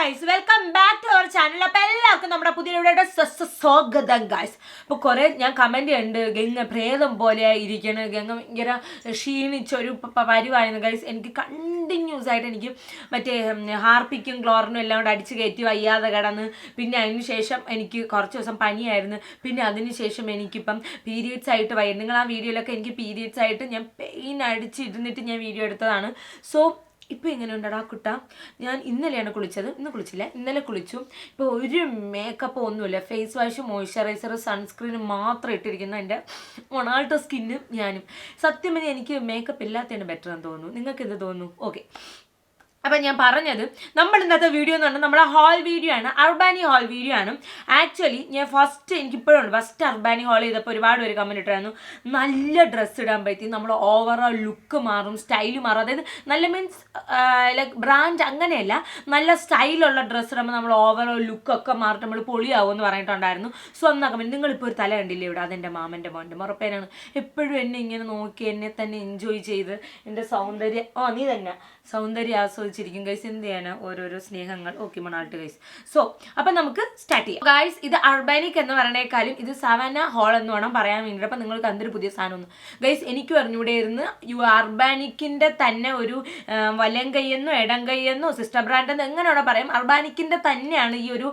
Guys welcome back to our channel അപ്പോൾ എല്ലാവർക്കും നമ്മുടെ പുതിയ സ്വാഗതം ഗൈസ് അപ്പോൾ കുറേ ഞാൻ കമന്റ് ഉണ്ട് ഗംഗ പ്രേതം പോലെ ഇരിക്കണ്. ഗംഗ ഭയങ്കര ക്ഷീണിച്ചൊരു പരിവായിരുന്നു ഗൈസ് എനിക്ക് കണ്ടിന്യൂസ് ആയിട്ട് എനിക്ക് മറ്റേ ഹാർപ്പിക്കും ക്ലോറിനും എല്ലാം കൂടെ അടിച്ച് കയറ്റി വയ്യാതെ കിടന്ന്. പിന്നെ അതിന് ശേഷം എനിക്ക് കുറച്ച് ദിവസം പനിയായിരുന്നു. പിന്നെ അതിന് ശേഷം എനിക്കിപ്പം പീരിയഡ്സ് ആയിട്ട് വയ്യ. നിങ്ങൾ ആ വീഡിയോയിലൊക്കെ എനിക്ക് പീരിയഡ്സ് ആയിട്ട് ഞാൻ പെയിൻ അടിച്ചിരുന്നിട്ട് ഞാൻ വീഡിയോ എടുത്തതാണ്. സോ ഇപ്പോൾ എങ്ങനെയുണ്ടടാ കുട്ട? ഞാൻ ഇന്നലെയാണ് കുളിച്ചത്. ഇന്ന് കുളിച്ചില്ല. ഇന്നലെ കുളിച്ചു. ഇപ്പോൾ ഒരു മേക്കപ്പ് ഒന്നുമില്ല. ഫേസ് വാഷ് മോയ്സ്ചറൈസർ സൺസ്ക്രീൻ മാത്രം ഇട്ടിരിക്കുന്ന എന്റെ ഒണാൾട്ട സ്കിന്നും ഞാനും. സത്യം എനിക്ക് മേക്കപ്പ് ഇല്ലാത്തതാണ് ബെറ്റർ എന്ന് തോന്നുന്നു. നിങ്ങൾക്ക് എന്ത് തോന്നുന്നു? ഓക്കെ അപ്പം ഞാൻ പറഞ്ഞത് നമ്മൾ ഇന്നത്തെ വീഡിയോ എന്ന് പറഞ്ഞാൽ നമ്മുടെ ഹാൾ വീഡിയോ ആണ് അർബാനി ഹാൾ വീഡിയോ ആണ്. ആക്ച്വലി ഞാൻ ഫസ്റ്റ് എനിക്ക് ഇപ്പോഴുണ്ട് ഫസ്റ്റ് അർബാനി ഹാൾ ചെയ്തപ്പോൾ ഒരുപാട് പേര് കമന്റ് ഇട്ടായിരുന്നു നല്ല ഡ്രസ്സ് ഇടാൻ പറ്റി. നമ്മൾ ഓവറോൾ ലുക്ക് മാറും സ്റ്റൈൽ മാറും. അതായത് നല്ല മീൻസ് ലൈക്ക് ബ്രാൻഡ് അങ്ങനെയല്ല. നല്ല സ്റ്റൈലുള്ള ഡ്രസ്സ് ഇടുമ്പോൾ നമ്മൾ ഓവറോൾ ലുക്കൊക്കെ മാറിട്ട് നമ്മൾ പൊളിയാവും എന്ന് പറഞ്ഞിട്ടുണ്ടായിരുന്നു. സോ എന്നാ കമന്റ് നിങ്ങളിപ്പോൾ ഒരു തല കണ്ടില്ലേ ഇവിടെ? അതെന്റെ മാമന്റെ മോന്റെ മുറപ്പേനാണ്. എപ്പോഴും എന്നെ ഇങ്ങനെ നോക്കി എന്നെ തന്നെ എൻജോയ് ചെയ്ത്. എന്റെ സൗന്ദര്യം ഓ നീ തന്നെ. സൗന്ദര്യം ആസ്വദിച്ചിരിക്കും ഗൈസ് എന്ത് ചെയ്യാനാ? ഓരോരോ സ്നേഹങ്ങൾ. ഓക്കെ മണാൾട്ട് ഗൈസ് സോ അപ്പം നമുക്ക് സ്റ്റാർട്ട് ചെയ്യാം. ഗൈസ് ഇത് അർബാനിക് എന്ന് പറയണേക്കാളും ഇത് സവന ഹോൾ എന്ന് വേണം പറയാൻ വേണ്ടിയിട്ട് അപ്പം നിങ്ങൾക്ക് എന്തൊരു പുതിയ സാധനം ഒന്ന്. ഗൈസ് എനിക്ക് പറഞ്ഞൂടെ ഇരുന്ന് യു അർബാനിക്കിന്റെ തന്നെ ഒരു വലം കൈയെന്നോ ഇടം കൈയെന്നോ സിസ്റ്റർ ബ്രാൻഡ് എന്ന് എങ്ങനെയാണോ പറയാം. അർബാനിക്കിന്റെ തന്നെയാണ് ഈ ഒരു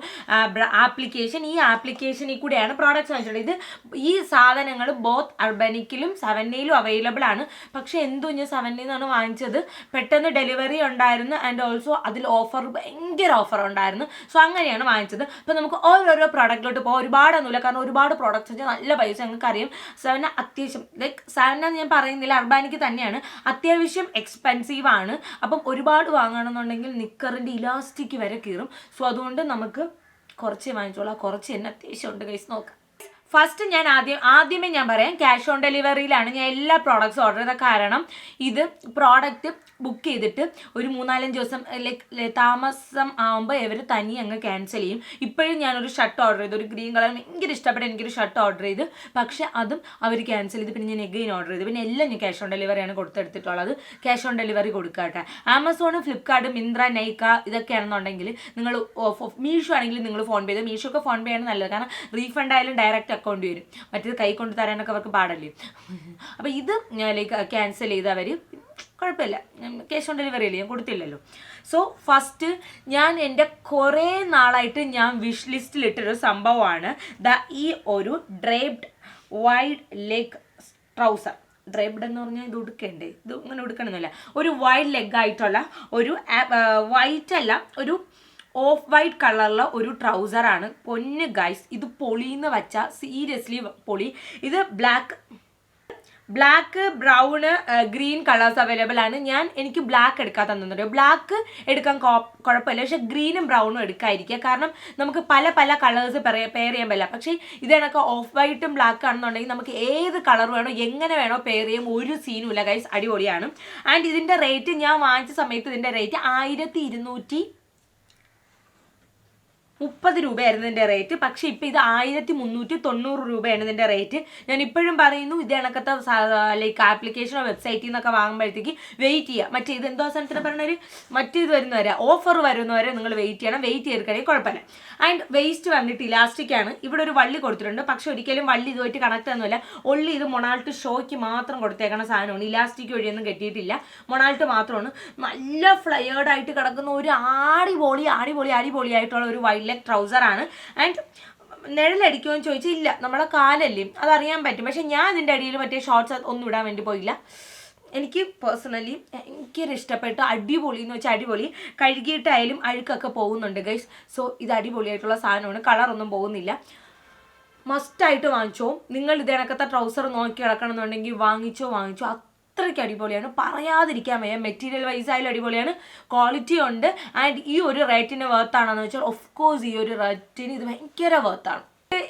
ആപ്ലിക്കേഷൻ ഈ ആപ്ലിക്കേഷനിൽ കൂടെയാണ് പ്രോഡക്റ്റ്സ് വാങ്ങിച്ചിട്ടുള്ളത്. ഇത് ഈ സാധനങ്ങൾ ബോത്ത് അർബാനിക്കിലും സെവനയിലും അവൈലബിൾ ആണ്. പക്ഷെ എന്തോ ഞാൻ സെവനിൽ നിന്നാണ് വാങ്ങിച്ചത്. പെട്ടെന്ന് ഡെലിവറി ഉണ്ടായിരുന്നു. ആൻഡ് ഓൾസോ അതിൽ ഓഫർ ഭയങ്കര ഓഫർ ഉണ്ടായിരുന്നു. സോ അങ്ങനെയാണ് വാങ്ങിച്ചത്. അപ്പോൾ നമുക്ക് ഓരോരോ പ്രോഡക്റ്റിലോട്ട് പോകാം. ഒരുപാടൊന്നുമില്ല കാരണം ഒരുപാട് പ്രോഡക്റ്റ്സ് നല്ല പൈസ ഞങ്ങൾക്ക് അറിയും. സെവന അത്യാവശ്യം ലൈക്ക് സെവന ഞാൻ പറയുന്നില്ല. അർബാനിക്ക് തന്നെയാണ്. അത്യാവശ്യം എക്സ്പെൻസീവ് ആണ്. അപ്പം ഒരുപാട് വാങ്ങണമെന്നുണ്ടെങ്കിൽ നിക്കറിന്റെ ഇലാസ്റ്റിക് വരെ കീറും. സോ അതുകൊണ്ട് നമുക്ക് കുറച്ച് വാങ്ങിച്ചോളാം. കുറച്ച് തന്നെ അത്യാവശ്യം ഉണ്ട് കൈസ് നോക്കാം. ഫസ്റ്റ് ഞാൻ ആദ്യം ആദ്യമേ ഞാൻ പറയാം. ക്യാഷ് ഓൺ ഡെലിവറിയിലാണ് ഞാൻ എല്ലാ പ്രോഡക്റ്റ്സും ഓർഡർ ചെയ്ത കാരണം ഇത് പ്രോഡക്റ്റ് ബുക്ക് ചെയ്തിട്ട് ഒരു മൂന്നാലഞ്ച് ദിവസം ലൈക്ക് താമസം ആകുമ്പോൾ ഇവർ തനി അങ്ങ് ക്യാൻസൽ ചെയ്യും. ഇപ്പോഴും ഞാനൊരു ഷർട്ട് ഓർഡർ ചെയ്തു ഒരു ഗ്രീൻ കളർ ഭയങ്കര ഇഷ്ടപ്പെട്ട എനിക്കൊരു ഷർട്ട് ഓർഡർ ചെയ്ത്. പക്ഷേ അതും അവർ ക്യാൻസൽ ചെയ്ത് പിന്നെ ഞാൻ എഗെയിൻ ഓർഡർ ചെയ്തു. പിന്നെ എല്ലാം ഞാൻ ക്യാഷ് ഓൺ ഡെലിവറിയാണ് കൊടുത്തെടുത്തിട്ടുള്ളത്. ക്യാഷ് ഓൺ ഡെലിവറി കൊടുക്കാട്ടെ. ആമസോണും ഫ്ലിപ്കാർട്ടും മിന്ത്ര നൈക്ക ഇതൊക്കെയാണെന്നുണ്ടെങ്കിൽ നിങ്ങൾ മീഷോ ആണെങ്കിൽ നിങ്ങൾ ഫോൺ പേ ചെയ്ത്. മീഷോ ഒക്കെ ഫോൺ പേ ആണ് നല്ലത്. കാരണം റീഫണ്ട് ആയാലും ഡയറക്റ്റ് അക്കൗണ്ട് വരും. മറ്റേത് കൈ കൊണ്ട് തരാനൊക്കെ അവർക്ക് പാടല്ലേ? അപ്പോൾ ഇത് ലൈക്ക് ക്യാൻസൽ ചെയ്ത് അവർ കുഴപ്പമില്ല. ക്യാഷ് ഓൺ ഡെലിവറി അല്ലേ? ഞാൻ കൊടുത്തില്ലല്ലോ. സോ ഫസ്റ്റ് ഞാൻ എന്റെ കുറേ നാളായിട്ട് ഞാൻ വിഷ് ലിസ്റ്റിൽ ഇട്ടൊരു സംഭവമാണ്. ദ ഈ ഒരു draped wide leg trouser draped എന്ന് പറഞ്ഞാൽ ഇത് ഉടുക്കണ്ടേ? ഇത് ഇങ്ങനെ ഉടുക്കണമെന്നില്ല ഒരു വൈഡ് ലെഗ് ആയിട്ടുള്ള ഒരു വൈറ്റ് അല്ല ഒരു ഓഫ് വൈറ്റ് കളറുള്ള ഒരു ട്രൗസറാണ് പൊന്ന് ഗൈസ് ഇത് പൊളിന്ന് വെച്ചാൽ സീരിയസ്ലി പൊളി. ഇത് black black brown green colours available ആണ്. ഞാൻ എനിക്ക് ബ്ലാക്ക് എടുക്കാൻ തന്നിട്ടുണ്ട്. ബ്ലാക്ക് എടുക്കാൻ കുഴപ്പമില്ല. പക്ഷെ ഗ്രീനും ബ്രൗണും എടുക്കാതിരിക്കുക. കാരണം നമുക്ക് പല പല കളേഴ്സ് പെയർ ചെയ്യാൻ പറ്റില്ല. പക്ഷേ ഇത് കണക്ക് ഓഫ് വൈറ്റും ബ്ലാക്ക് ആണെന്നുണ്ടെങ്കിൽ നമുക്ക് ഏത് കളർ വേണോ എങ്ങനെ വേണോ പെയർ ചെയ്യും ഒരു സീനും ഇല്ല ഗൈസ് അടിപൊളിയാണ്. ആൻഡ് ഇതിന്റെ റേറ്റ് ഞാൻ വാങ്ങിച്ച സമയത്ത് ഇതിന്റെ റേറ്റ് ആയിരത്തി മുപ്പത് രൂപയായിരുന്നു ഇതിന്റെ റേറ്റ് പക്ഷേ ഇപ്പോൾ ഇത് ആയിരത്തി മുന്നൂറ്റി തൊണ്ണൂറ് രൂപയാണ് ഇതിന്റെ റേറ്റ് ഞാൻ ഇപ്പോഴും പറയുന്നു ഇത് കണക്കത്തെ ലൈക്ക് ആപ്ലിക്കേഷനോ വെബ്സൈറ്റിൽ നിന്നൊക്കെ വാങ്ങുമ്പോഴത്തേക്ക് വെയിറ്റ് ചെയ്യുക മറ്റേ ഇത് എന്തോ സാധനത്തിന് പറഞ്ഞൊരു മറ്റേ ഇത് വരുന്നവരെ. ഓഫർ വരുന്നവരെ നിങ്ങൾ വെയിറ്റ് ചെയ്യണം. വെയിറ്റ് ചെയ്തിരിക്കണമെങ്കിൽ കുഴപ്പമില്ല. ആൻഡ് വേസ്റ്റ് വന്നിട്ട് ഇലാസ്റ്റിക് ആണ്. ഇവിടെ ഒരു വള്ളി കൊടുത്തിട്ടുണ്ട്. പക്ഷേ ഒരിക്കലും വള്ളി ഇതുമായിട്ട് കണക്ട് ഒന്നുമില്ല ഒള്ളി ഇത് മൊണാൾട്ട് ഷോയ്ക്ക് മാത്രം കൊടുത്തേക്കണ സാധനമാണ്. ഇലാസ്റ്റിക് വഴിയൊന്നും കെട്ടിയിട്ടില്ല. മൊണാൾട്ട് മാത്രമാണ്. നല്ല ഫ്ലയേർഡായിട്ട് കിടക്കുന്ന ഒരു ആടി പൊളി ആടി ആടിപൊളി അടിപൊളി അടിപൊളിയായിട്ടുള്ള ഒരു വൈൽഡ് ലെഗ് ട്രൗസറാണ്. ആൻഡ് നിഴലടിക്കുമോ എന്ന് ചോദിച്ചാൽ ഇല്ല നമ്മളെ കാലല്ലേ. അതറിയാൻ പറ്റും. പക്ഷെ ഞാൻ ഇതിന്റെ അടിയിൽ മറ്റേ ഷോർട്സ് ഒന്നും ഇടാൻ വേണ്ടി പോയില്ല. എനിക്ക് പേഴ്സണലി ഭയങ്കര ഇഷ്ടപ്പെട്ട് അടിപൊളി എന്ന് വെച്ചാൽ അടിപൊളി. കഴുകിയിട്ടായാലും അഴുക്കൊക്കെ പോകുന്നുണ്ട് ഗൈസ് സോ ഇത് അടിപൊളിയായിട്ടുള്ള സാധനമാണ്. കളറൊന്നും പോകുന്നില്ല. മസ്റ്റായിട്ട് വാങ്ങിച്ചോ. നിങ്ങൾ ഇത് കണക്കത്തെ ട്രൗസർ നോക്കി കിടക്കണം എന്നുണ്ടെങ്കിൽ വാങ്ങിച്ചോ വാങ്ങിച്ചോ. അത്രയ്ക്ക് അടിപൊളിയാണ്. പറയാതിരിക്കാൻ വയ്യ. മെറ്റീരിയൽ വൈസ് ആയാലും അടിപൊളിയാണ്. ക്വാളിറ്റി ഉണ്ട്. ആൻഡ് ഈ ഒരു റേറ്റിന് വേർത്താണെന്ന് വെച്ചാൽ ഓഫ് കോഴ്സ് ഈ ഒരു റേറ്റിന് ഇത് ഭയങ്കര ആണ്.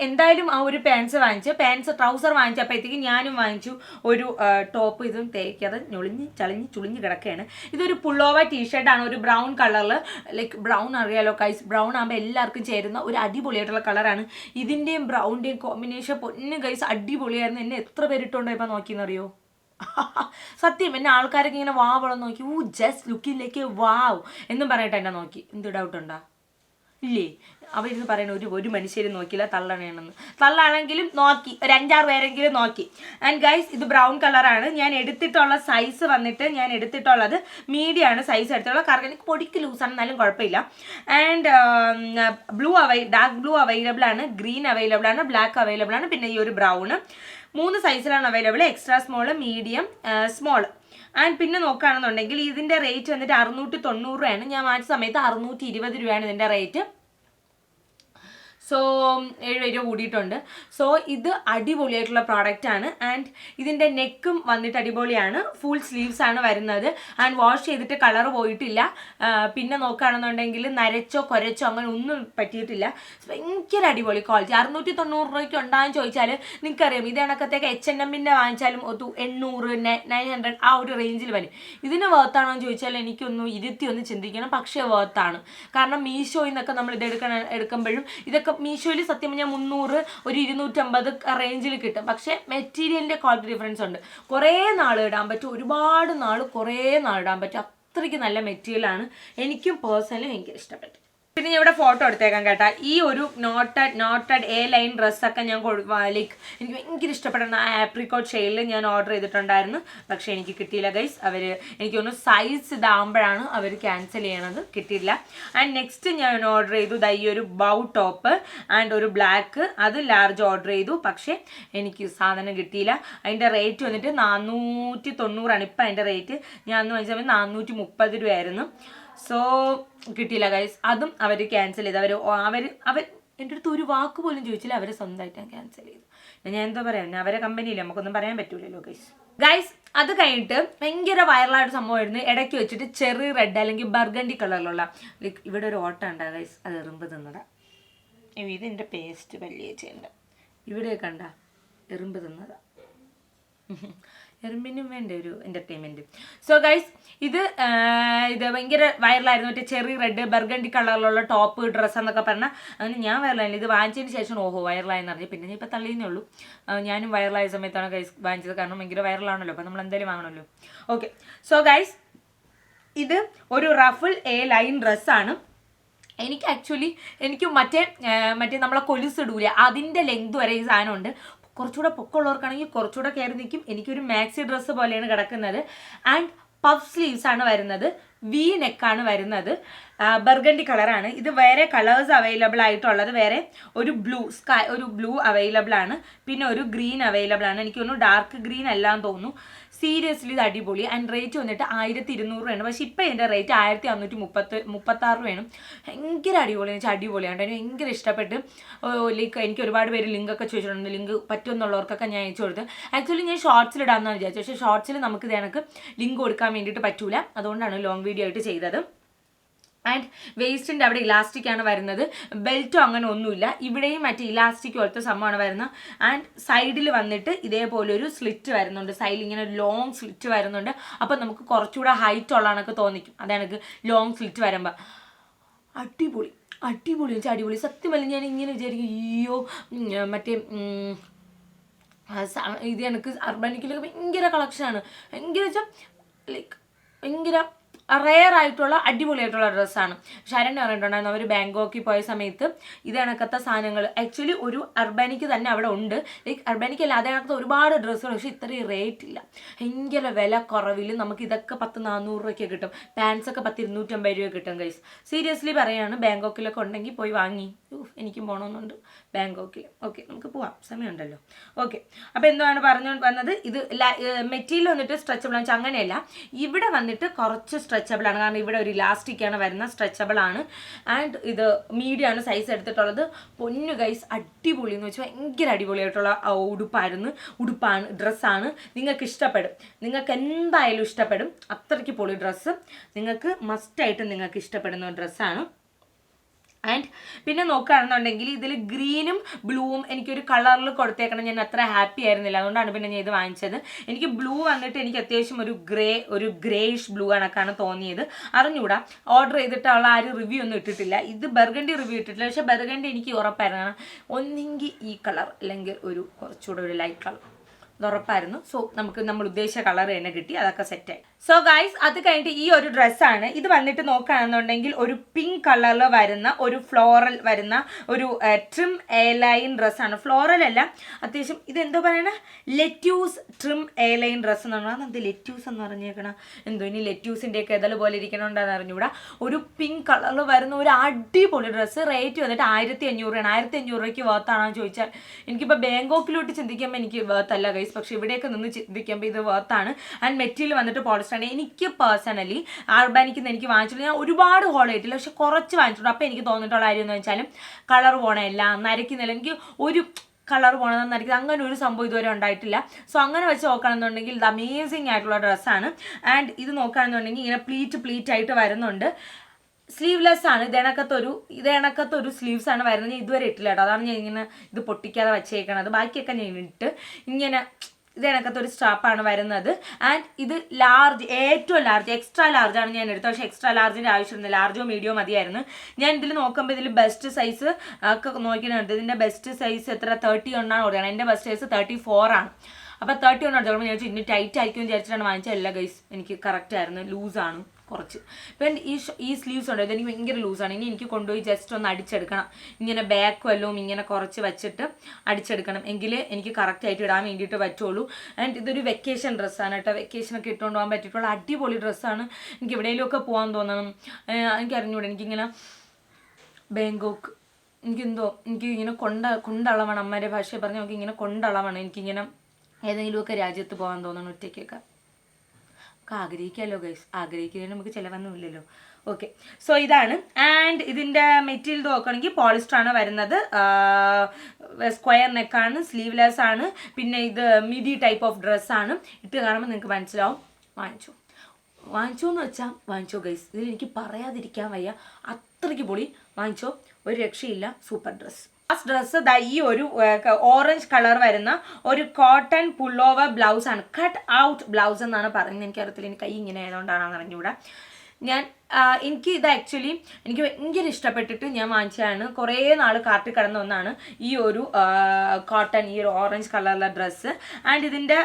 എന്തായാലും ആ ഒരു പാൻസ് വാങ്ങിച്ചു പാൻസ് ട്രൗസർ വാങ്ങിച്ചപ്പോഴത്തേക്ക് ഞാനും വാങ്ങിച്ചു ഒരു ടോപ്പ് ഇതും തേക്കാതെ ഞൊളിഞ്ഞ് ചളിഞ്ഞ് ചുളിഞ്ഞ് കിടക്കുകയാണ്. ഇതൊരു പുള്ളോവ ടീഷർട്ടാണ് ഒരു ബ്രൗൺ കളറിൽ ലൈക്ക് ബ്രൗൺ അറിയാലോ കൈസ് ബ്രൗൺ ആകുമ്പോൾ എല്ലാവർക്കും ചേരുന്ന ഒരു അടിപൊളിയായിട്ടുള്ള കളറാണ് ഇതിന്റെയും ബ്രൗണിന്റെയും കോമ്പിനേഷൻ പൊന്നും കൈസ് അടിപൊളിയായിരുന്നു. എന്നെ എത്ര പേരിട്ടുണ്ടോ ഇപ്പോൾ നോക്കിയെന്നറിയോ? സത്യം എന്നെ ആൾക്കാരൊക്കെ ഇങ്ങനെ വാ വളം നോക്കി ഊ ജസ്റ്റ് ലുക്കിലേക്ക് വാവ് എന്നും പറയട്ടെ എന്നെ നോക്കി. എന്ത് ഡൗട്ട് ഉണ്ടോ? ഇല്ലേ? അവരിന്ന് പറയുന്ന ഒരു ഒരു മനുഷ്യരും നോക്കില്ല തള്ളണേണെന്ന്. തള്ളാണെങ്കിലും നോക്കി ഒരു അഞ്ചാറ് പേരെങ്കിലും നോക്കി. ആൻഡ് ഗൈസ് ഇത് ബ്രൗൺ കളറാണ് ഞാൻ എടുത്തിട്ടുള്ള സൈസ് വന്നിട്ട് ഞാൻ എടുത്തിട്ടുള്ളത് മീഡിയം ആണ് സൈസ് എടുത്തിട്ടുള്ളത് കാരണം എനിക്ക് പൊടിക്ക് ലൂസാണ് എന്നാലും കുഴപ്പമില്ല. ആൻഡ് ബ്ലൂ അവൈ ഡാർക്ക് ബ്ലൂ അവൈലബിൾ ആണ് ഗ്രീൻ അവൈലബിൾ ആണ് ബ്ലാക്ക് അവൈലബിൾ ആണ് പിന്നെ ഈ ഒരു ബ്രൗൺ മൂന്ന് സൈസിലാണ് available extra small medium small and പിന്നെ നോക്കുകയാണെന്നുണ്ടെങ്കിൽ ഇതിന്റെ റേറ്റ് വന്നിട്ട് അറുന്നൂറ്റി തൊണ്ണൂറ് രൂപയാണ്. ഞാൻ വാങ്ങിച്ച സമയത്ത് അറുന്നൂറ്റി ഇരുപത് രൂപയാണ് ഇതിന്റെ റേറ്റ് സോ ഏഴ് രൂപ കൂടിയിട്ടുണ്ട്. സോ ഇത് അടിപൊളിയായിട്ടുള്ള ആണ്. ആൻഡ് ഇതിന്റെ നെക്കും വന്നിട്ട് അടിപൊളിയാണ്. ഫുൾ സ്ലീവ്സ് ആണ് വരുന്നത്. ആൻഡ് വാഷ് ചെയ്തിട്ട് കളർ പോയിട്ടില്ല. പിന്നെ നോക്കുകയാണെന്നുണ്ടെങ്കിൽ നരച്ചോ കുരച്ചോ അങ്ങനെ ഒന്നും പറ്റിയിട്ടില്ല. ഭയങ്കര അടിപൊളി ക്വാളിറ്റി അറുന്നൂറ്റി തൊണ്ണൂറ് രൂപയ്ക്ക് ഉണ്ടാകും ചോദിച്ചാൽ നിങ്ങൾക്കറിയാം. ഇത് കണക്കത്തേക്ക് എച്ച് എൻ എമ്മിന്റെ വാങ്ങിച്ചാലും ഒരു എണ്ണൂറ് നയൻ ഹൺഡ്രഡ് ആ ഒരു റേഞ്ചിൽ വരും. ഇതിന് വേർത്താണോ എന്ന് ചോദിച്ചാൽ എനിക്കൊന്നും ഇരുത്തി ഒന്ന് ചിന്തിക്കണം. പക്ഷേ വേർത്താണ് കാരണം മീഷോയിൽ നിന്നൊക്കെ നമ്മൾ ഇത് എടുക്കണ എടുക്കുമ്പോഴും ഇതൊക്കെ മീഷോയിൽ സത്യം പറഞ്ഞാൽ മുന്നൂറ് ഒരു ഇരുന്നൂറ്റമ്പത് റേഞ്ചിൽ കിട്ടും. പക്ഷേ മെറ്റീരിയലിന്റെ ക്വാളിറ്റി ഡിഫറൻസ് ഉണ്ട്. കുറേ നാൾ ഇടാൻ പറ്റും. ഒരുപാട് നാൾ കുറേ നാൾ ഇടാൻ പറ്റും. അത്രയ്ക്ക് നല്ല മെറ്റീരിയലാണ്. എനിക്കും പേഴ്സണലി ഭയങ്കര ഇഷ്ടപ്പെട്ടു. പിന്നെ ഞാൻ ഇവിടെ ഫോട്ടോ എടുത്തേക്കാം കേട്ടാ. ഈ ഒരു നോട്ടഡ് നോട്ടഡ് എ ലൈൻ ഡ്രസ്സൊക്കെ ഞാൻ ലൈക്ക് എനിക്ക് ഭയങ്കര ഇഷ്ടപ്പെടുന്ന ആ ആപ്രിക്കോട്ട് ഷെയ്ഡിൽ ഞാൻ ഓർഡർ ചെയ്തിട്ടുണ്ടായിരുന്നു. പക്ഷേ എനിക്ക് കിട്ടിയില്ല ഗൈസ് അവർ എനിക്ക് സൈസ് ഇതാകുമ്പോഴാണ് അവർ ക്യാൻസൽ ചെയ്യണത്. കിട്ടിയില്ല. ആൻഡ് നെക്സ്റ്റ് ഞാൻ ഓർഡർ ചെയ്തു. ദാ ഈ ഒരു ബൗ ടോപ്പ് ആൻഡ് ഒരു ബ്ലാക്ക് അത് ലാർജ് ഓർഡർ ചെയ്തു. പക്ഷേ എനിക്ക് സാധനം കിട്ടിയില്ല. അതിന്റെ റേറ്റ് വന്നിട്ട് നാനൂറ്റി തൊണ്ണൂറാണ് ഇപ്പം അതിന്റെ റേറ്റ് ഞാൻ അന്ന് വാങ്ങിച്ച നാനൂറ്റി മുപ്പത് രൂപയായിരുന്നു. സോ കിട്ടിയില്ല ഗൈസ് അതും അവർ ക്യാൻസൽ ചെയ്ത്. അവർ അവർ അവർ എന്റെ അടുത്ത് ഒരു വാക്ക് പോലും ചോദിച്ചില്ല. അവർ സ്വന്തമായിട്ട് ക്യാൻസൽ ചെയ്തു. ഞാൻ എന്താ പറയാം ഞാൻ അവരെ കമ്പനിയിൽ നമുക്കൊന്നും പറയാൻ പറ്റൂലല്ലോ ഗൈസ് ഗൈസ് അത് കഴിഞ്ഞിട്ട് ഭയങ്കര വൈറലായിട്ട് സംഭവമായിരുന്നു. ഇടയ്ക്ക് വെച്ചിട്ട് ചെറി റെഡ് അല്ലെങ്കിൽ ബർഗണ്ടി കളറിലുള്ള ലൈക്ക് ഇവിടെ ഒരു ഓട്ടം ഉണ്ടാ ഗൈസ് അത് എറുമ്പ് തിന്നട. ഇത് എന്റെ പേസ്റ്റ് വലിയ ചെയ്യുന്നുണ്ട് ഇവിടെ കണ്ട എറുമ്പ് തിന്നതാ എറുമ്പിനും വേണ്ട ഒരു എന്റർടൈൻമെന്റ് സോ ഗൈസ് ഇത് ഇത് ഭയങ്കര വൈറലായിരുന്നു മറ്റേ ചെറി റെഡ് ബർഗണ്ടി കളറിലുള്ള ടോപ്പ് ഡ്രസ്സ് എന്നൊക്കെ പറഞ്ഞാൽ അങ്ങനെ ഞാൻ വൈറലായില്ല ഇത് വാങ്ങിച്ചതിന് ശേഷം ഓഹോ വൈറലായെന്ന് അറിഞ്ഞു. പിന്നെ ഇപ്പോൾ തള്ളിയെന്നേ ഉള്ളൂ. ഞാനും വൈറലായ സമയത്താണ് ഗൈസ് വാങ്ങിച്ചത്. കാരണം ഭയങ്കര വൈറലാണല്ലോ അപ്പോൾ നമ്മൾ എന്തായാലും വാങ്ങണമല്ലോ. ഓക്കെ സോ ഗൈസ് ഇത് ഒരു റഫിൾ എ ലൈൻ ഡ്രസ്സാണ് എനിക്ക് ആക്ച്വലി എനിക്ക് മറ്റേ മറ്റേ നമ്മളെ കൊലുസ് ഇടൂല അതിന്റെ ലെങ്ത് വരെ ഈ സാധനമുണ്ട്. കുറച്ചുകൂടെ പൊക്കമുള്ളവർക്കാണെങ്കിൽ കുറച്ചുകൂടെ കയറി നിൽക്കും. എനിക്കൊരു മാക്സി ഡ്രസ്സ് പോലെയാണ് കിടക്കുന്നത്. ആൻഡ് പഫ് സ്ലീവ്സ് ആണ് വരുന്നത്. വി നെക്കാണ് വരുന്നത്. ബർഗണ്ടി കളറാണ്. ഇത് വേറെ കളേഴ്സ് അവൈലബിൾ ആയിട്ടുള്ളത്. വേറെ ഒരു ബ്ലൂ സ്കൈ ഒരു ബ്ലൂ അവൈലബിൾ ആണ്. പിന്നെ ഒരു ഗ്രീൻ അവൈലബിൾ ആണ്. എനിക്ക് തോന്നുന്നു ഡാർക്ക് ഗ്രീൻ അല്ലാന്ന് തോന്നുന്നു. സീരിയസ്ലി ഇത് അടിപൊളി. ആൻഡ് റേറ്റ് വന്നിട്ട് ആയിരത്തി ഇരുന്നൂറ് രൂപയാണ്. പക്ഷേ ഇപ്പോൾ ഇതിന്റെ റേറ്റ് ആയിരത്തി അഞ്ഞൂറ്റി മുപ്പത്ത് മുപ്പത്താറ് രൂപയാണ് ഭയങ്കര അടിപൊളി. എന്ന് വെച്ചാൽ അടിപൊളിയാണ് എനിക്ക് ഭയങ്കര ഇഷ്ടപ്പെട്ട് ലൈക്ക് എനിക്ക് ഒരുപാട് പേര് ലിങ്ക് ഒക്കെ ചോദിച്ചിട്ടുണ്ട്. ലിങ്ക് പറ്റുമെന്നുള്ളവർക്കൊക്കെ ഞാൻ അയച്ചു കൊടുത്ത്. ആക്ച്വലി ഞാൻ ഷോർട്സിൽ ഇടാമെന്നാണ് വിചാരിച്ചത്. പക്ഷേ ഷോർട്സിൽ നമുക്ക് ഇത് ലിങ്ക് കൊടുക്കാൻ വേണ്ടിയിട്ട് പറ്റൂല. അതുകൊണ്ടാണ് ലോങ് വീഡിയോ ആയിട്ട് ചെയ്തത്. ആൻഡ് വേസ്റ്റിന്റെ അവിടെ ഇലാസ്റ്റിക് ആണ് വരുന്നത്. ബെൽറ്റോ അങ്ങനെ ഒന്നുമില്ല. ഇവിടെയും മറ്റേ ഇലാസ്റ്റിക് പോലത്തെ സംഭവമാണ് വരുന്നത്. ആൻഡ് സൈഡിൽ വന്നിട്ട് ഇതേപോലെ ഒരു സ്ലിറ്റ് വരുന്നുണ്ട്. സൈഡിൽ ഇങ്ങനെ ലോങ് സ്ലിറ്റ് വരുന്നുണ്ട്. അപ്പം നമുക്ക് കുറച്ചുകൂടെ ഹൈറ്റ് ഉള്ളതാണൊക്കെ തോന്നിക്കും. അതാണ് ലോങ് സ്ലിറ്റ് വരുമ്പോൾ അടിപൊളി. അടിപൊളി. വെച്ചാൽ അടിപൊളി. സത്യം അല്ല ഞാൻ ഇങ്ങനെ വിചാരിക്കും അയ്യോ മറ്റേ ഇത് എനിക്ക് അർബാനിക്കിലൊക്കെ ഭയങ്കര കളക്ഷനാണ് ഭയങ്കര വെച്ചാൽ ലൈക്ക് ഭയങ്കര റെയർ ആയിട്ടുള്ള അടിപൊളിയായിട്ടുള്ള ഡ്രസ്സാണ്. ശരണ്യ പറഞ്ഞിട്ടുണ്ടായിരുന്നു അവർ ബാങ്കോക്കിൽ പോയ സമയത്ത് ഇത് കണക്കത്തെ സാധനങ്ങൾ. ആക്ച്വലി ഒരു അർബാനിക്ക് തന്നെ അവിടെ ഉണ്ട്. ലൈക്ക് അർബാനിക്ക് അല്ല അതേ കണക്കത്തെ ഒരുപാട് ഡ്രസ്സുകൾ പക്ഷേ ഇത്രയും റേറ്റ് ഇല്ല. ഭയങ്കര വില കുറവിൽ നമുക്ക് ഇതൊക്കെ പത്ത് നാനൂറ് രൂപയ്ക്ക് കിട്ടും. പാൻസ് ഒക്കെ പത്ത് ഇരുന്നൂറ്റമ്പത് രൂപ കിട്ടും ഗൈസ് സീരിയസ്ലി പറയാണ് ബാങ്കോക്കിലൊക്കെ ഉണ്ടെങ്കിൽ പോയി വാങ്ങി. എനിക്കും പോകണമെന്നുണ്ട് ബാങ്കോക്കിൽ ഓക്കെ നമുക്ക് പോവാം. സമയമുണ്ടല്ലോ. ഓക്കെ അപ്പോൾ എന്താണ് പറഞ്ഞു വന്നത്? ഇത് മെറ്റീരിയൽ വന്നിട്ട് സ്ട്രെച്ചബിൾ ആണ്. അങ്ങനെയല്ല. ഇവിടെ വന്നിട്ട് കുറച്ച് സ്ട്രെച്ചബിൾ ആണ്. കാരണം ഇവിടെ ഒരു ഇലാസ്റ്റിക് ആണ് വരുന്ന സ്ട്രെച്ചബിൾ ആണ്. ആൻഡ് ഇത് മീഡിയം ആണ് സൈസ് എടുത്തിട്ടുള്ളത്. പൊന്നു ഗൈസ് അടിപൊളി എന്ന് വെച്ചാൽ ഭയങ്കര അടിപൊളിയായിട്ടുള്ള ഉടുപ്പായിരുന്നു. ഉടുപ്പാണ് ഡ്രസ്സാണ് നിങ്ങൾക്ക് ഇഷ്ടപ്പെടും. നിങ്ങൾക്ക് എന്തായാലും ഇഷ്ടപ്പെടും. അത്രയ്ക്ക് പൊളി ഡ്രസ്സ് നിങ്ങൾക്ക് മസ്റ്റായിട്ട് നിങ്ങൾക്ക് ഇഷ്ടപ്പെടുന്ന ഡ്രസ്സാണ് ആൻഡ് പിന്നെ നോക്കുകയാണെന്നുണ്ടെങ്കിൽ ഇതിൽ ഗ്രീനും ബ്ലൂവും എനിക്കൊരു കളറിൽ കൊടുത്തേക്കണം. ഞാൻ അത്ര ഹാപ്പി ആയിരുന്നില്ല. അതുകൊണ്ടാണ് പിന്നെ ഞാൻ ഇത് വാങ്ങിച്ചത്. എനിക്ക് ബ്ലൂ വന്നിട്ട് എനിക്ക് അത്യാവശ്യം ഒരു ഗ്രേ ഒരു ഗ്രേയിഷ് ബ്ലൂ കണക്കാണ് തോന്നിയത്. അറിഞ്ഞുകൂടാ? ഓർഡർ ചെയ്തിട്ടുള്ള ആരും റിവ്യൂ ഒന്നും ഇട്ടിട്ടില്ല. ഇത് ബർഗണ്ടി റിവ്യൂ ഇട്ടിട്ടില്ല. പക്ഷേ ബർഗണ്ടി എനിക്ക് ഉറപ്പായിരുന്നു. ഒന്നെങ്കിൽ ഈ കളർ അല്ലെങ്കിൽ ഒരു കുറച്ചുകൂടെ ഒരു ലൈറ്റ് കളർ. ഉറപ്പായിരുന്നു. സോ നമുക്ക് നമ്മൾ ഉദ്ദേശിച്ച കളർ തന്നെ കിട്ടി. അതൊക്കെ സെറ്റായി. സോ ഗൈസ് അത് കഴിഞ്ഞിട്ട് ഈ ഒരു ഡ്രസ്സാണ് ഇത് വന്നിട്ട് നോക്കുകയാണെന്നുണ്ടെങ്കിൽ ഒരു പിങ്ക് കളറിൽ വരുന്ന ഒരു ഫ്ലോറൽ വരുന്ന ഒരു ട്രിം എയർലൈൻ ഡ്രസ്സാണ് ഫ്ലോറൽ അല്ല അത്യാവശ്യം ഇത് എന്തോ പറയണ? ലെറ്റ്യൂസ് ട്രിം എയർലൈൻ ഡ്രസ്സ് എന്ന് പറഞ്ഞാൽ എന്ത് ലെറ്റ്യൂസ് എന്ന് പറഞ്ഞേക്കണം? എന്തോ ഇനി ലെറ്റ്യൂസിന്റെ ഒക്കെ എതൽ പോലെ ഇരിക്കണോണ്ടാന്ന് അറിഞ്ഞുകൂടാ ഒരു പിങ്ക് കളറിൽ വരുന്ന ഒരു അടിപൊളി ഡ്രസ്സ് റേറ്റ് വന്നിട്ട് ആയിരത്തി അഞ്ഞൂറ് രൂപയാണ് ആയിരത്തി അഞ്ഞൂറ് രൂപയ്ക്ക് വേർത്താണോ ചോദിച്ചാൽ എനിക്കിപ്പോൾ ബാങ്കോക്കിലോട്ട് ചിന്തിക്കുമ്പോൾ എനിക്ക് വേർത്തല്ല ഗൈസ് പക്ഷേ ഇവിടെയൊക്കെ നിന്ന് ചിന്തിക്കുമ്പോൾ ഇത് വേർത്താണ് ആൻഡ് മെറ്റീരിയൽ വന്നിട്ട് പോളിസ്റ്റർ ആണ് എനിക്ക് പേഴ്സണലി ആർബാനിക്കിൽ നിന്ന് എനിക്ക് വാങ്ങിച്ചിട്ടുണ്ട്. ഞാൻ ഒരുപാട് ഹോൾ ആയിട്ടില്ല പക്ഷെ കുറച്ച് വാങ്ങിച്ചിട്ടുണ്ട്. അപ്പോൾ എനിക്ക് തോന്നിയിട്ടുള്ള കാര്യം എന്ന് വെച്ചാലും കളർ പോണല്ല നരയ്ക്കുന്നില്ല എനിക്ക് ഒരു കളർ പോകണമെന്നായിരിക്കും അങ്ങനെ ഒരു സംഭവം ഇതുവരെ ഉണ്ടായിട്ടില്ല. സോ അങ്ങനെ വെച്ച് നോക്കുകയാണെന്നുണ്ടെങ്കിൽ ഇത് അമേസിങ് ആയിട്ടുള്ള ഡ്രസ്സാണ് ആൻഡ് ഇത് നോക്കുകയാണെന്നുണ്ടെങ്കിൽ ഇങ്ങനെ പ്ലീറ്റ് പ്ലീറ്റ് ആയിട്ട് വരുന്നുണ്ട്. സ്ലീവ്ലെസ് ആണ്. ഇതേണക്കത്തൊരു ഇതേണക്കത്തൊരു സ്ലീവ്സ് ആണ് വരുന്നത്. ഞാൻ ഇതുവരെ ഇട്ടില്ല കേട്ടോ. അതാണ് ഞാൻ ഇങ്ങനെ ഇത് പൊട്ടിക്കാതെ വെച്ചേക്കണത്. ബാക്കിയൊക്കെ ഞാൻ ഇട്ട് ഇങ്ങനെ ഇതേണക്കത്തൊരു സ്റ്റാപ്പാണ് വരുന്നത്. ആൻഡ് ഇത് ലാർജ് ഏറ്റവും ലാർജ് എക്സ്ട്രാ ലാർജ് ആണ് ഞാൻ എടുത്തത്. പക്ഷേ എക്സ്ട്രാ ലാർജിന്റെ ആവശ്യമില്ല. ലാർജോ മീഡിയോ മതിയായിരുന്നു. ഞാൻ ഇതിൽ നോക്കുമ്പോൾ ഇതിൽ ബെസ്റ്റ് സൈസ് ഒക്കെ നോക്കിയിട്ടുണ്ട്. ഇതിന്റെ ബെസ്റ്റ് സൈസ് എത്ര? തേർട്ടി ഒന്നാണ് ഓടുകയാണ് എന്റെ ബെസ്റ്റ് സൈസ് തേർട്ടി ഫോർ ആണ്. അപ്പോൾ തേർട്ടി ഒന്നാണ് ചിലപ്പോൾ ഞാൻ ചോദിച്ചു ഇനി ടൈറ്റ് ആയിരിക്കും വിചാരിച്ചിട്ടാണ് വാങ്ങിച്ചതല്ല ഗൈസ് എനിക്ക് കറക്റ്റ് ആയിരുന്നു. ലൂസാണ് കുറച്ച്. ഇപ്പം ഈ ഈ സ്ലീവ്സ് ഉണ്ട് ഇതെനിക്ക് ഭയങ്കര ലൂസാണ് ഇനി എനിക്ക് കൊണ്ടുപോയി ജസ്റ്റ് ഒന്ന് അടിച്ചെടുക്കണം. ഇങ്ങനെ ബാക്ക് വല്ലതും ഇങ്ങനെ കുറച്ച് വെച്ചിട്ട് അടിച്ചെടുക്കണം. എങ്കിൽ എനിക്ക് കറക്റ്റായിട്ട് ഇടാൻ വേണ്ടിയിട്ട് പറ്റുള്ളൂ. ആൻഡ് ഇതൊരു വെക്കേഷൻ ഡ്രസ്സാണ് കേട്ടോ. വെക്കേഷനൊക്കെ ഇട്ടുകൊണ്ട് പോകാൻ പറ്റിയിട്ടുള്ള അടിപൊളി ഡ്രസ്സാണ് എനിക്ക് എവിടെയെങ്കിലുമൊക്കെ പോകാൻ തോന്നണം. എനിക്ക് അറിഞ്ഞൂടെ എനിക്കിങ്ങനെ ബാങ്കോക്ക് എനിക്കെന്തോ എനിക്ക് ഇങ്ങനെ കൊണ്ട കൊണ്ടളവാണ്. അമ്മയുടെ ഭാഷയെ പറഞ്ഞ് നമുക്ക് ഇങ്ങനെ കൊണ്ടളവാണ്. എനിക്കിങ്ങനെ ഏതെങ്കിലുമൊക്കെ രാജ്യത്ത് പോകാൻ തോന്നണം ഒറ്റയ്ക്കൊക്കെ. നമുക്ക് ആഗ്രഹിക്കാമല്ലോ ഗൈസ് ആഗ്രഹിക്കുന്നതിന് നമുക്ക് ചിലവൊന്നുമില്ലല്ലോ. ഓക്കെ സോ ഇതാണ്. ആൻഡ് ഇതിന്റെ മെറ്റീരിയൽ നോക്കുകയാണെങ്കിൽ പോളിസ്റ്റർ ആണ് വരുന്നത്. സ്ക്വയർ നെക്കാണ് സ്ലീവ്ലെസ് ആണ് പിന്നെ ഇത് മിഡി ടൈപ്പ് ഓഫ് ഡ്രസ്സാണ് ഇട്ട് കാണുമ്പോൾ നിങ്ങൾക്ക് മനസ്സിലാവും. വാങ്ങിച്ചു. വാങ്ങിച്ചോ എന്ന് വെച്ചാൽ വാങ്ങിച്ചോ ഗൈസ് ഇതിൽ എനിക്ക് പറയാതിരിക്കാൻ വയ്യ. അത്രയ്ക്ക് പൊളി. വാങ്ങിച്ചോ. ഒരു രക്ഷയില്ല. സൂപ്പർ ഡ്രസ്സ് ലാസ്റ്റ് ഡ്രസ്സ് ദാ ഈ ഒരു ഓറഞ്ച് കളർ വരുന്ന ഒരു കോട്ടൺ പുള്ളോവർ ബ്ലൗസ് ആണ്. കട്ട് ഔട്ട് ബ്ലൗസ് എന്നാണ് പറയുന്നത്. എനിക്കറിയത്തില്ല എനിക്ക് കൈ ഇങ്ങനെ ആയതുകൊണ്ടാണ് അറിഞ്ഞൂടാ ഞാൻ എനിക്ക് ഇത് ആക്ച്വലി എനിക്ക് ഭയങ്കര ഇഷ്ടപ്പെട്ടിട്ട് ഞാൻ വാങ്ങിച്ചതാണ്. കുറേ നാൾ കാർട്ടിൽ കിടന്ന ഒന്നാണ് ഈ ഒരു കോട്ടൺ ഈ ഒരു ഓറഞ്ച് കളറിലെ ഡ്രസ്സ് ആൻഡ് ഇതിന്റെ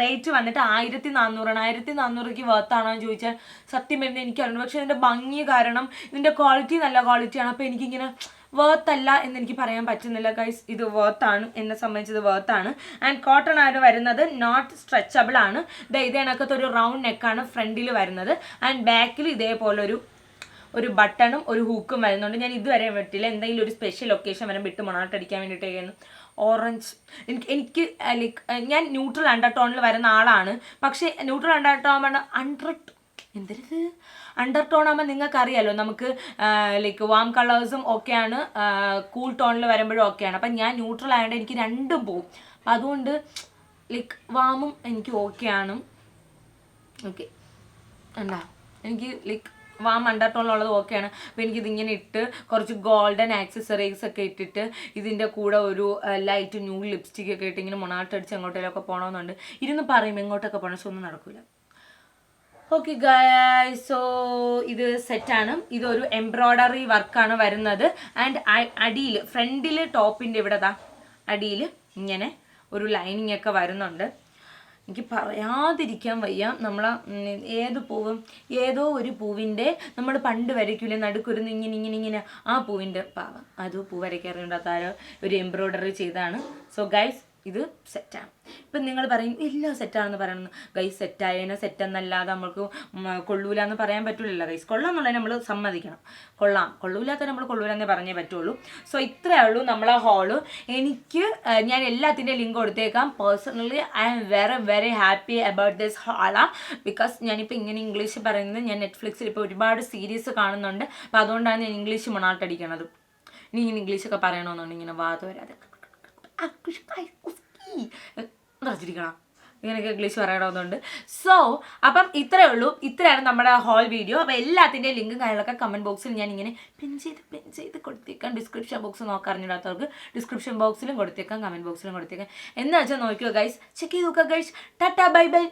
റേറ്റ് വന്നിട്ട് ആയിരത്തി നാന്നൂറാണ് ആയിരത്തി നാനൂറിക്ക് വർത്താണോ എന്ന് ചോദിച്ചാൽ സത്യം വരുന്നത് എനിക്കറിയണം പക്ഷേ ഇതിന്റെ ഭംഗി കാരണം ഇതിന്റെ ക്വാളിറ്റി നല്ല ക്വാളിറ്റിയാണ് അപ്പോൾ എനിക്കിങ്ങനെ വേർത്തല്ല എന്ന് എനിക്ക് പറയാൻ പറ്റുന്നില്ല ഗൈസ് ഇത് വേർത്താണ് എന്നെ സംബന്ധിച്ചത് ആണ്. ആൻഡ് കോട്ടൺ ആണ് വരുന്നത്? നോട്ട് സ്ട്രെച്ചബിൾ ആണ്. ദ ഇതേ കണക്കത്തെ ഒരു റൗണ്ട് നെക്കാണ് ഫ്രണ്ടിൽ വരുന്നത്. ആൻഡ് ബാക്കിൽ ഇതേപോലെ ഒരു ഒരു ബട്ടണും ഒരു ഹൂക്കും വരുന്നുണ്ട്. ഞാൻ ഇതുവരെ വിട്ടില്ല. എന്തെങ്കിലും ഒരു സ്പെഷ്യൽ ലൊക്കേഷൻ വരെ വിട്ട് മണാട്ടടിക്കാൻ വേണ്ടിയിട്ടായിരുന്നു ഓറഞ്ച് എനിക്ക് എനിക്ക് ലൈക്ക് ഞാൻ ന്യൂട്രൽ അണ്ടർ അണ്ടർടോണിൽ വരുന്ന ആളാണ്. പക്ഷേ ന്യൂട്രൽ അണ്ടർടോൺ അണ്ടർ എന്തരുത്? അണ്ടർ ടോൺ ആകുമ്പോൾ നിങ്ങൾക്ക് അറിയാലോ നമുക്ക് ലൈക്ക് വാം കളേഴ്സും ഒക്കെയാണ് കൂൾ ടോണിൽ വരുമ്പോഴും ഒക്കെയാണ്. അപ്പം ഞാൻ ന്യൂട്രൽ ആയതുകൊണ്ട് എനിക്ക് രണ്ടും പോവും. അപ്പം അതുകൊണ്ട് ലൈക്ക് വാമും എനിക്ക് ഓക്കെയാണ് ഓക്കെ എന്താ എനിക്ക് ലൈക്ക് വാം അണ്ടർ ടോണിലുള്ളത് ഓക്കെയാണ് അപ്പോൾ എനിക്ക് ഇങ്ങനെ ഇട്ട് കുറച്ച് ഗോൾഡൻ ആക്സസറീസ് ഒക്കെ ഇട്ടിട്ട് ഇതിന്റെ കൂടെ ഒരു ലൈറ്റ് ന്യൂ ലിപ്സ്റ്റിക് ഒക്കെ ഇട്ട് ഇങ്ങനെ മൊണാട്ടടിച്ച് എങ്ങോട്ടേലൊക്കെ പോകണമെന്നുണ്ട് ഇരുന്ന് പറയും എങ്ങോട്ടൊക്കെ പോകണം പക്ഷെ ഒന്നും നടക്കില്ല ഓക്കെ ഗായ് സോ ഇത് സെറ്റാണ്. ഇതൊരു എംബ്രോയ്ഡറി വർക്കാണ് വരുന്നത്. ആൻഡ് അടിയിൽ ഫ്രണ്ടിൽ ടോപ്പിന്റെ ഇവിടെ ദാ അടിയിൽ ഇങ്ങനെ ഒരു ലൈനിങ് ഒക്കെ വരുന്നുണ്ട്. എനിക്ക് പറയാതിരിക്കാൻ വയ്യ. നമ്മൾ ഏത് പൂവും ഏതോ ഒരു പൂവിന്റെ നമ്മൾ പണ്ട് വരയ്ക്കില്ലേ നടുക്കുരുന്ന് ഇങ്ങനെ ഇങ്ങനെ ഇങ്ങനെ ആ പൂവിന്റെ പാവം. അത് പൂ വരയ്ക്കാറുണ്ട് അതാരോ ഒരു എംബ്രോയ്ഡറി ചെയ്താണ് സോ ഗൈസ് ഇത് സെറ്റാണ് ഇപ്പം നിങ്ങൾ പറയും ഇല്ല സെറ്റാണെന്ന് പറയുന്നത് ഗൈസ് സെറ്റായതിനെ സെറ്റെന്നല്ലാതെ നമ്മൾക്ക് കൊള്ളൂല എന്ന് പറയാൻ പറ്റില്ലല്ലോ ഗൈസ് കൊള്ളാം എന്നുള്ളത് നമ്മൾ സമ്മതിക്കണം. കൊള്ളാം. കൊള്ളൂലാത്ത നമ്മൾ കൊള്ളൂലെന്നേ പറഞ്ഞേ പറ്റുള്ളൂ. സോ ഇത്രയേ ഉള്ളൂ നമ്മളെ ഹോൾ എനിക്ക് ഞാൻ എല്ലാത്തിന്റെ ലിങ്ക് കൊടുത്തേക്കാം. Personally I am very very happy about this ഹാളാ because ഞാനിപ്പോൾ ഇങ്ങനെ ഇംഗ്ലീഷ് പറയുന്നത് ഞാൻ നെറ്റ്ഫ്ലിക്സിൽ ഇപ്പോൾ ഒരുപാട് സീരീസ് കാണുന്നുണ്ട്. അപ്പോൾ അതുകൊണ്ടാണ് ഞാൻ ഇംഗ്ലീഷ് മണാട്ടടിക്കണത്. ഇനി ഇങ്ങനെ ഇംഗ്ലീഷൊക്കെ പറയണമെന്നുണ്ടെങ്കിൽ ഇങ്ങനെ വാദം വരാതെ നിറച്ചിരിക്കണം ഇങ്ങനെയൊക്കെ ഇംഗ്ലീഷ് പറയണമെന്നുണ്ട്. സോ അപ്പം ഇത്രയേ ഉള്ളൂ. ഇത്രയാണ് നമ്മുടെ ഹോൾ വീഡിയോ അപ്പോൾ എല്ലാത്തിന്റെയും ലിങ്കും കാര്യങ്ങളൊക്കെ കമന്റ് ബോക്സിൽ ഞാൻ ഇങ്ങനെ പിൻ ചെയ്ത് പിൻ ചെയ്ത് കൊടുത്തേക്കാം. ഡിസ്ക്രിപ്ഷൻ ബോക്സ് നോക്കാറിഞ്ഞിടാത്തവർക്ക് ഡിസ്ക്രിപ്ഷൻ ബോക്സിലും കൊടുത്തേക്കാം കമന്റ് ബോക്സിലും കൊടുത്തേക്കാം. എന്ന് വെച്ചാൽ നോക്കിയോ ഗൈസ് ചെക്ക് ചെയ്ത് നോക്കുക ഗൈസ് ടാറ്റ ബൈ ബൈ